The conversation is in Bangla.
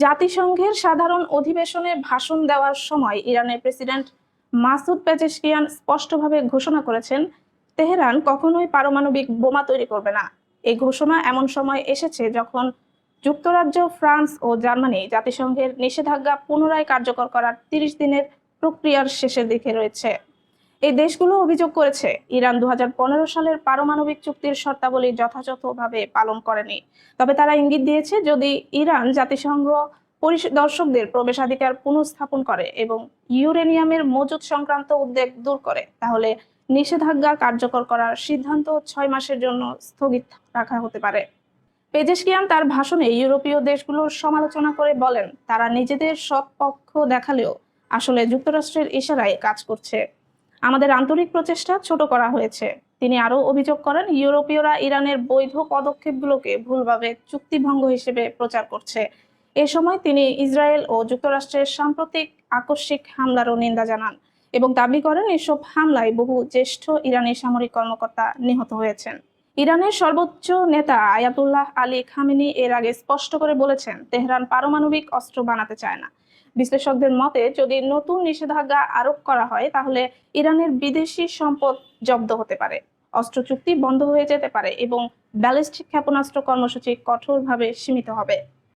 জাতিসংঘের সাধারণ অধিবেশনে ভাষণ দেওয়ার সময় ইরানের প্রেসিডেন্ট মাসুদ পেজেশকিয়ান স্পষ্টভাবে ঘোষণা করেছেন, তেহরান কখনোই পারমাণবিক বোমা তৈরি করবে না। এই ঘোষণা এমন সময় এসেছে যখন যুক্তরাজ্য, ফ্রান্স ও জার্মানি জাতিসংঘের নিষেধাজ্ঞা পুনরায় কার্যকর করার তিরিশ দিনের প্রক্রিয়ার শেষের দিকে রয়েছে। এই দেশগুলো অভিযোগ করেছে, ইরান দু হাজার পনেরো সালের পারমাণবিক চুক্তির শর্তাবলী যথাযথভাবে পালন করেনি। তবে তারা ইঙ্গিত দিয়েছে, যদি ইরান জাতিসংঘ পরিদর্শকদের প্রবেশাধিকার পুনঃস্থাপন করে এবং ইউরেনিয়ামের মজুদ সংক্রান্ত উদ্বেগ দূর করে, তাহলে নিষেধাজ্ঞা কার্যকর করার সিদ্ধান্ত ছয় মাসের জন্য স্থগিত রাখা হতে পারে। পেজেশকিয়ান তার ভাষণে ইউরোপীয় দেশগুলোর সমালোচনা করে বলেন, তারা নিজেদের সৎ পক্ষ দেখালেও আসলে যুক্তরাষ্ট্রের ইশারায় কাজ করছে। আমাদের আন্তরিক প্রচেষ্টা ছোট করা হয়েছে। তিনি আরও অভিযোগ করেন, ইউরোপীয়রা ইরানের বৈধ পদক্ষেপগুলোকে ভুলভাবে চুক্তিভঙ্গ হিসেবে প্রচার করছে। এ সময় তিনি ইসরায়েল ও যুক্তরাষ্ট্রের সাম্প্রতিক আকস্মিক হামলারও নিন্দা জানান এবং দাবি করেন, এসব হামলায় বহু জ্যেষ্ঠ ইরানি সামরিক কর্মকর্তা নিহত হয়েছেন। ইরানের সর্বোচ্চ নেতা আয়াতুল্লাহ আলী খামেনি এর আগে স্পষ্ট করে বলেছেন, তেহরান পারমাণবিক অস্ত্র বানাতে চায় না। বিশ্লেষকদের মতে, যদি নতুন নিষেধাজ্ঞা আরোপ করা হয়, তাহলে ইরানের বিদেশি সম্পদ জব্দ হতে পারে। অস্ত্র চুক্তি বন্ধ হয়ে যেতে পারে এবং ব্যালিস্টিক ক্ষেপণাস্ত্র কর্মসূচি কঠোরভাবে সীমিত হবে।